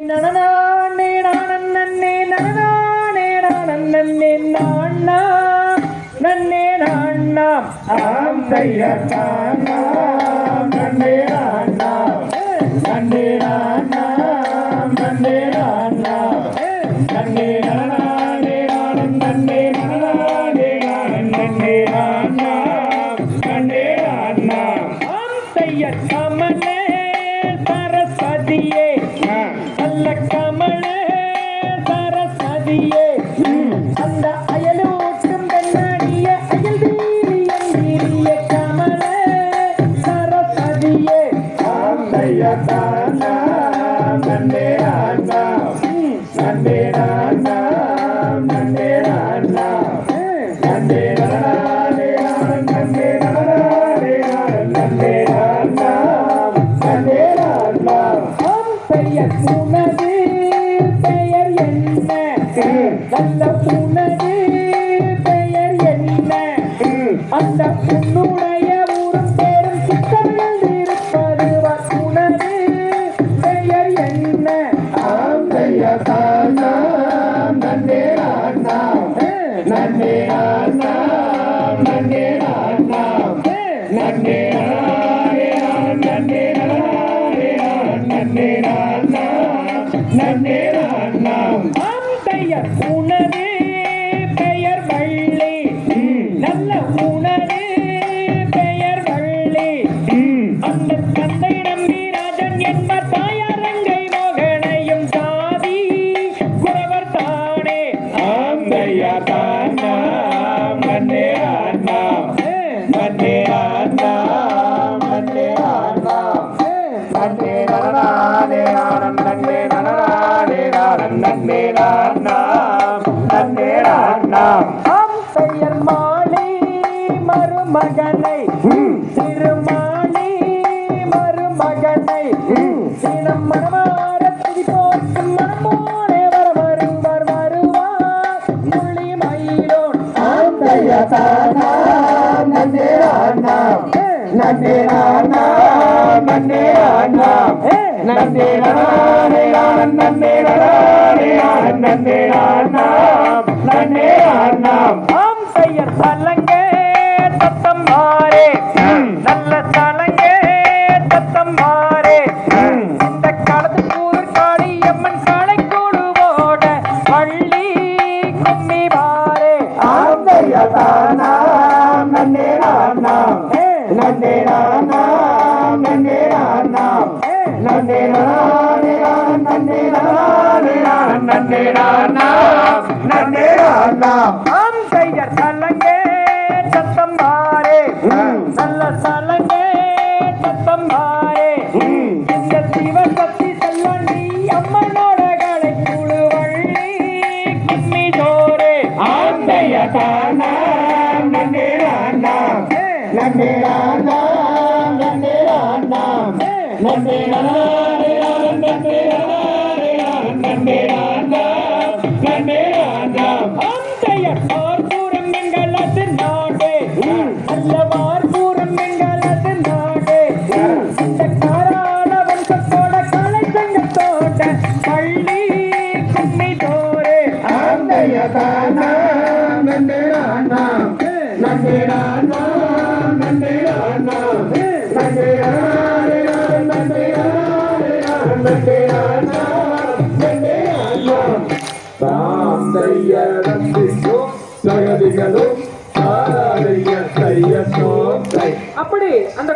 நான்னா நான்னா ஆம் தையத்தானா நன்னே நானா நன்னே நானா நன்னே நானா நன்னே நானே நானும் நன்னே நானே நானும் நன்னே நானா நன்னே நானா ஆம் செய்ய சரஸ்வதியே அந்த அயலூட்டும் கண்ணாடிய அயல் வீரியம் வீரிய கமலே சரஸ்வதியே. ஆம் தையத்தானா நன்னே நானா நன்னே நானா நன்னே நானா நன்னே நன்னே நன்னே நன்னே நல்ல உனது பெயர் என்ன? அந்த உன்னுடைய ஊரும் பேரும் சித்தர்கள் இருப்பது உனது பெயர் என்ன? நன்னே மருமகனை திருமாலை மருமகனை. சினம் மனமார ஆம் தையத்தானா நன்னே நானா நன்னே நானா நன்னே நானா நன்னே நானே நானும் நன்னே நானே நானும் நன்னே நானா நன்னே நானா ஆம் பெயர் சலங்கே நன்னே நானே நானும் நன்னே நானே நானும் நன்னே நானா நன்னே நானா ஆம் பெயர் சலங்கே தத்தம் மாறே நல்ல சலங்கே நன்னே நானா நன்னே நானா நன்னே தாம் செய்ய தையரத்திக்கும் சகதிகளும் அப்படி அந்த